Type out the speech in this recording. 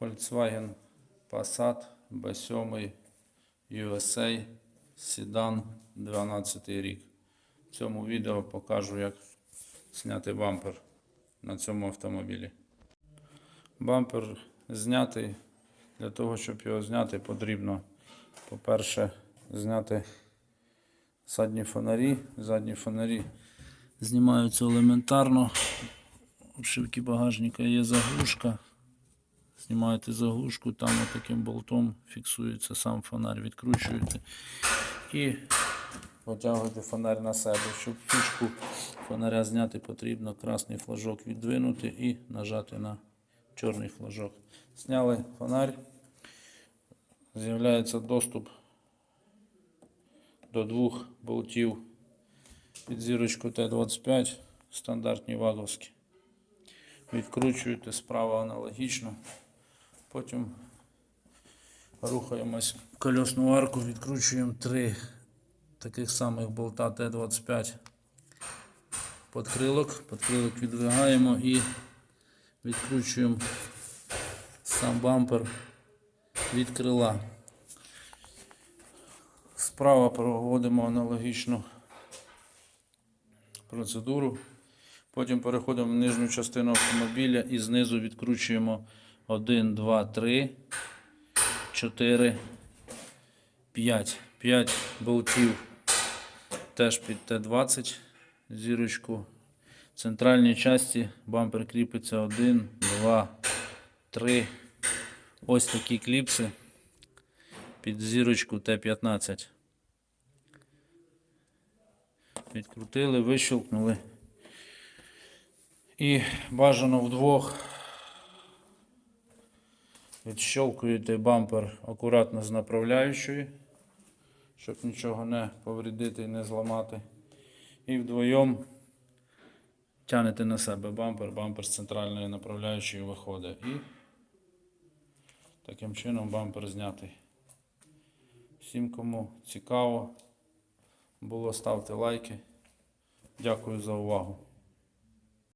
Volkswagen Passat B7 USA Sedan 12 рік. В цьому відео покажу, як зняти бампер на цьому автомобілі. Бампер знятий. Для того, щоб його зняти, потрібно, по-перше, зняти задні фонарі. Задні фонарі знімаються елементарно. У шивки багажника є заглушка. Знімаєте заглушку, там таким болтом фіксується сам фонарь, відкручуєте і потягуєте фонарь на себе. Щоб фішку фонаря зняти, потрібно красний флажок віддвинути і нажати на чорний флажок. Зняли фонарь, з'являється доступ до двох болтів під зірочку Т-25, стандартні ваговські. Відкручуєте справа аналогічно. Потім рухаємось кольосну арку, відкручуємо три таких самих болта Т-25 подкрилок. Подкрилок відвигаємо і відкручуємо сам бампер від крила. Справа проводимо аналогічну процедуру. Потім переходимо в нижню частину автомобіля і знизу відкручуємо 1, 2, 3, 4, 5. 5 болтів теж під Т-20 зірочку. В центральній часті бампер кріпиться 1, 2, 3. Ось такі кліпси під зірочку Т-15. Відкрутили, вищелкнули. І бажано вдвох відщолкуєте бампер акуратно з направляючої, щоб нічого не повредити і не зламати. І вдвоєм тянете на себе бампер, бампер з центральної направляючої виходить. І таким чином бампер знятий. Всім, кому цікаво було, ставте лайки. Дякую за увагу.